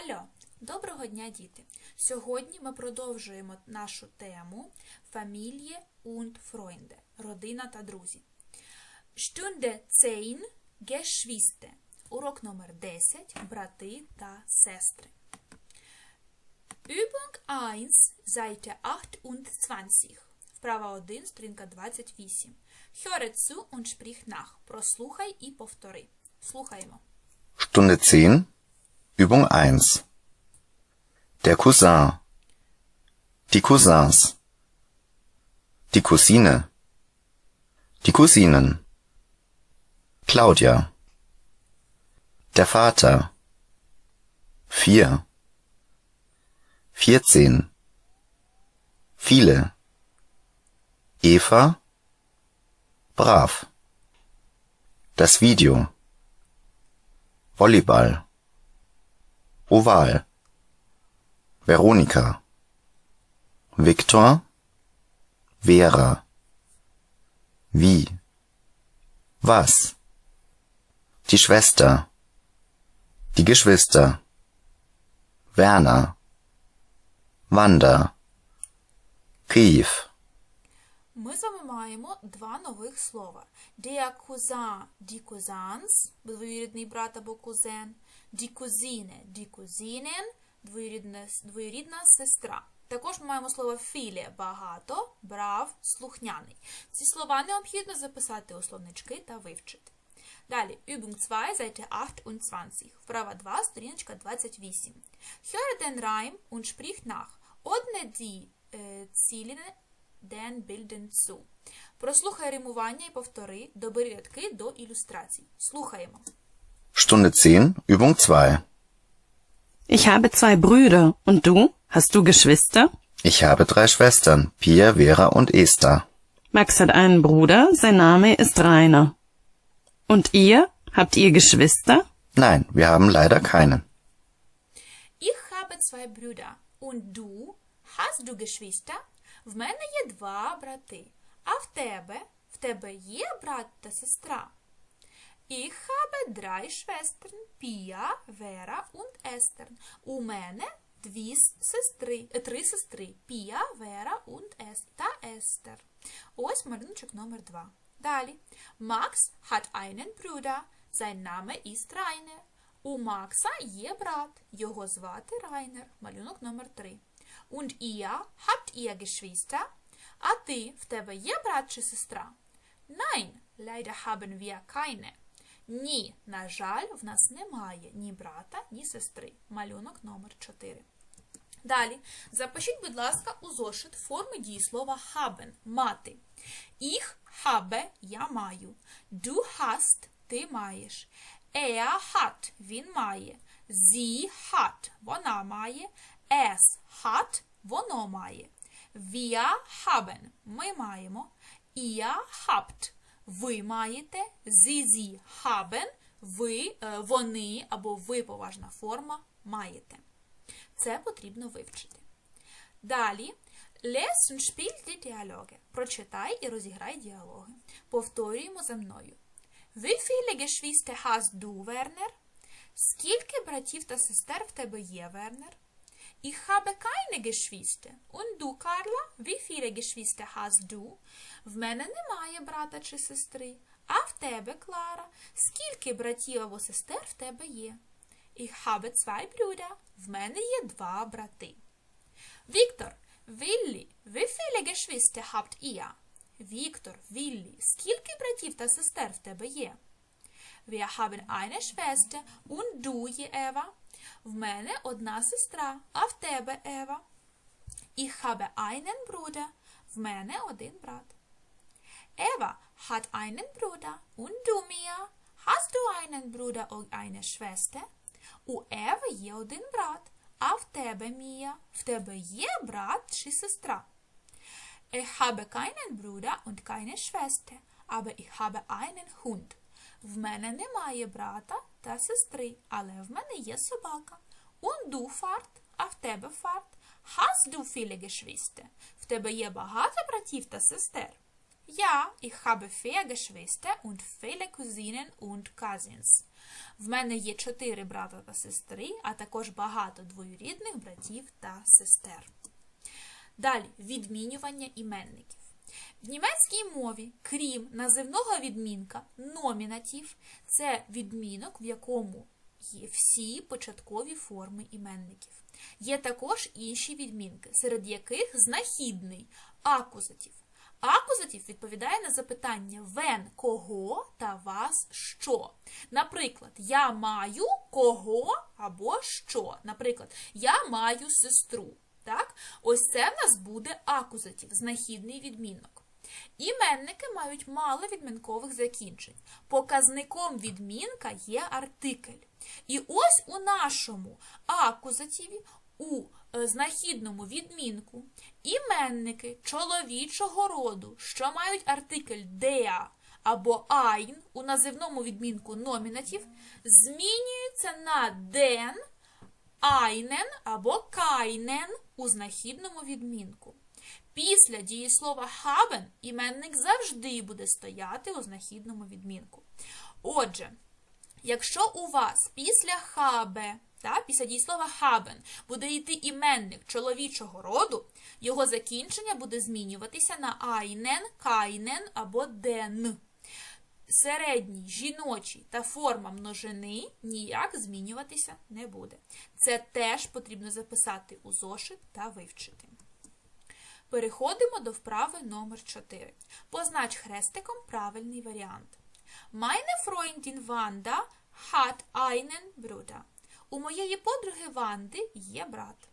Hallo! Доброго дня, діти! Сьогодні ми продовжуємо нашу тему Familie und Freunde – родина та друзі. Stunde 10 Geschwister. Урок номер 10 брати та сестри. Übung 1, Seite 28. Вправа 1, сторінка 28. Höre zu und sprich nach. Прослухай і повтори. Слухаємо. Stunde 10, Übung 1. Der Cousin. Die Cousins. Die Cousine. Die Cousinen. Claudia. Der Vater. Vier. Vierzehn. Viele. Eva. Brav. Das Video. Volleyball Oval. Veronika. Viktor. Vera. Wie. Was. Die Schwester. Die Geschwister. Werner. Wanda. Kiew. Ми з вами маємо два нових слова. Der Cousin, die Cousins, двоюрідний брат або кузен. Die Cousine, die Cousinen, двоюрідна, сестра. Також ми маємо слово філія – багато, брав, слухняний. Ці слова необхідно записати у словнички та вивчити. Далі, Übung 2, Seite 28. Вправа 2, сторіночка 28. Höre den Reim und sprich nach. Одне die е, Ziele den Bilden zu. Прослухай римування і повтори, добери рядки до ілюстрацій. Слухаємо. Stunde 10, Übung 2. Ich habe zwei Brüder. Und du? Hast du Geschwister? Ich habe drei Schwestern, Pia, Vera und Esther. Max hat einen Bruder. Sein Name ist Rainer. Und ihr? Habt ihr Geschwister? Nein, wir haben leider keinen. Ich habe zwei Brüder. Und du? Hast du Geschwister? В мене є два брати. А в тебе? В тебе є брат та сестра? Ich habe drei Schwestern, Pia, Vera und Esther. У мене дві с- сестри, е, три сестри, Pia, Vera und Es та Естер. Ось малюночок номер два. Далі. Max hat einen Bruder. Sein Name ist Rainer. У Макса є брат. Його звати Райнер. Малюнок номер три. Und ihr habt ihr Geschwister? А ти, в тебе є брат чи сестра? Nein, leider haben wir keine. Ні, на жаль, в нас немає ні брата, ні сестри. Малюнок номер 4. Далі, запишіть, будь ласка, у зошит форми дієслова haben – мати. Ich habe – я маю. Du hast – ти маєш. Er hat – він має. Sie hat – вона має. Es hat – воно має. Wir haben – ми маємо. Ihr habt – ви маєте. Sie haben – ви, е, вони або ви поважна форма маєте. Це потрібно вивчити. Далі. Les und spiel die Dialoge. Прочитай і розіграй діалоги. Повторюємо за мною. Wie viele Geschwister hast du, Werner? Скільки братів та сестер в тебе є, Вернер? Ich habe keine Geschwister. Und du, Carla? Wie viele Geschwister hast du? В мене немає брата чи сестри. А в тебе, Клара? Скільки братів або сестер в тебе є? Ich habe zwei Brüder. В мене є два брати. Віктор, Віллі, wie viele Geschwister habt ihr? Віктор, Віллі, скільки братів та сестер в тебе є? Wir haben eine Schwester und du, Eva. В мене одна сестра, а в тебе, Ева. Ich habe einen Bruder. В мене один брат. Eva hat einen Bruder und du, Mia. Hast du einen Bruder und eine Schwester? У Еви є один брат, а в тебе, Мія, в тебе є брат чи сестра? Ich habe keinen Bruder und keine Schwester, aber ich habe einen Hund. В мене немає брата та сестри, але в мене є собака. Und du, Fahrt, а в тебе, Fahrt. Hast du viele Geschwister? В тебе є багато братів та сестер? Ja, ich habe vier Geschwister und viele Cousinen und Cousins. В мене є чотири брата та сестри, а також багато двоюрідних братів та сестер. Далі відмінювання іменників. В німецькій мові, крім називного відмінка, номінатив це відмінок, в якому є всі початкові форми іменників. Є також інші відмінки, серед яких знахідний акузатив. Акузатив відповідає на запитання вен кого та вас що. Наприклад, я маю кого або що. Наприклад, я маю сестру. Так? Ось це в нас буде акузатив, знахідний відмінок. Іменники мають мало відмінкових закінчень. Показником відмінка є артикль. І ось у нашому акузативі, у е, знахідному відмінку, іменники чоловічого роду, що мають артикль деа або айн у називному відмінку номінатив, змінюються на ден, айнен або кайнен у знахідному відмінку. Після дієслова haben іменник завжди буде стояти у знахідному відмінку. Отже, якщо у вас після habe, та, після дієслова haben буде йти іменник чоловічого роду, його закінчення буде змінюватися на айнен, кайнен або ден. Середній, жіночий та форма множини ніяк змінюватися не буде. Це теж потрібно записати у зошит та вивчити. Переходимо до вправи номер 4. Познач хрестиком правильний варіант. Meine Freundin Wanda hat einen Bruder. У моєї подруги Ванди є брат.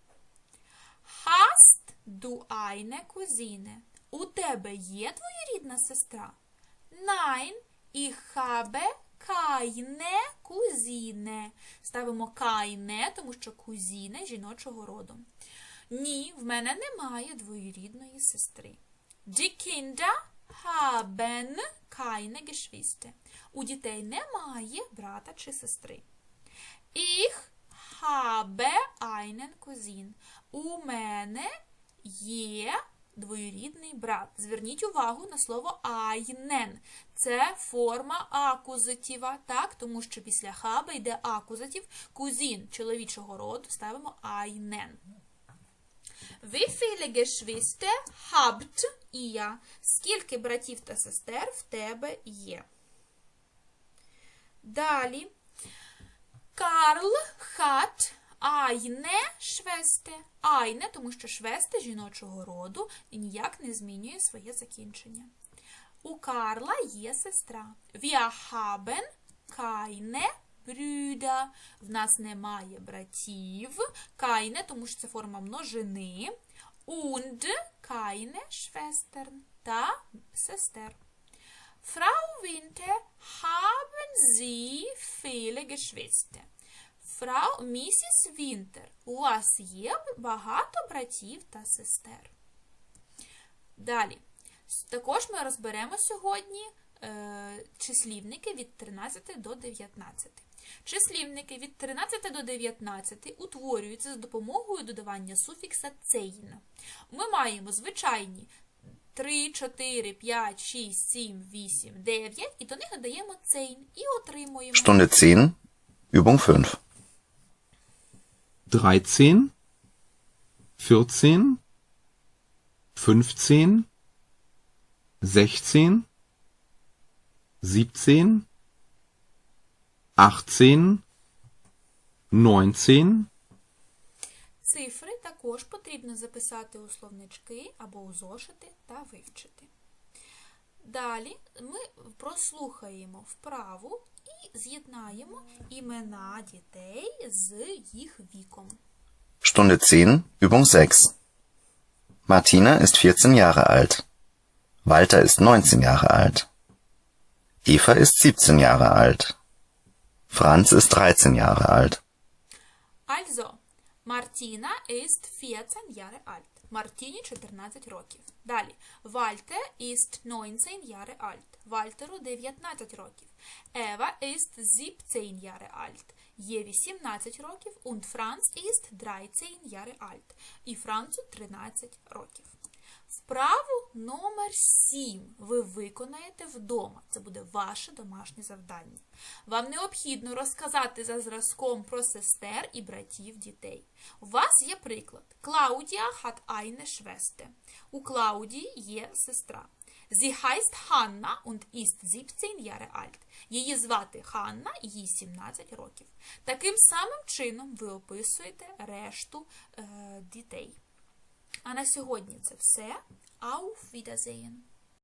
Hast du eine Cousine? У тебе є двоюрідна сестра? Nein, ich habe keine Cousine. Ставимо keine, тому що кузіне жіночого роду. Ні, в мене немає двоюрідної сестри. Kinder haben keine Geschwister. У дітей немає брата чи сестри. Ich habe einen Cousin. У мене є двоюрідний брат. Зверніть увагу на слово einen. Це форма акузатива, так? Тому що після хаба йде акузатив. Кузін чоловічого роду ставимо einen. Wie viele Geschwister habt ihr? Скільки братів та сестер в тебе є? Далі. Карл hat eine Schwester. Eine, тому що швесте жіночого роду ніяк не змінює своє закінчення. У Карла є сестра. Haben keine Brüder. В нас немає братів. Keine, тому що це форма множини. Und keine Schwestern. Та сестер. Frau Winter, haben Sie viele Geschwister? Frau Місіс Вінтер, у вас є багато братів та сестер. Далі. Також ми розберемо сьогодні е, числівники від 13 до 19. Числівники від 13 до 19 утворюються за допомогою додавання суфікса цейн. Ми маємо звичайні 3, 4, 5, 6, 7, 8, 9 і до них додаємо цейн і отримуємо Stunde 10, Übung 5. 13, 14, 15, 16, 17, 18, 19, Цифри також потрібно записати у словнички або у зошити та вивчити. Далі ми прослухаємо вправу і з'єднаємо імена дітей з їх віком. Stunde 10, Übung 6. Martina ist 14 Jahre alt. Walter ist 19 Jahre alt. Eva ist 17 Jahre alt. Franz ist 13 Jahre alt. Also, Martina ist 14 Jahre alt. Мартіні 14 років. Далі. Вальтер ist 19 Jahre alt. Вальтеру 19 років. Ева ist 17 Jahre alt. Є 18 років. Und Franz ist 13 Jahre alt. І Францу 13 років. Вправу номер 7 ви виконаєте вдома. Це буде ваше домашнє завдання. Вам необхідно розказати за зразком про сестер і братів дітей. У вас є приклад. Клаудія hat eine Schwester. У Клаудії є сестра. Sie heißt Hanna und ist 17 Jahre alt. Її звати Ханна, їй 17 років. Таким самим чином ви описуєте решту е, дітей. А на сьогодні це все. Auf Wiedersehen!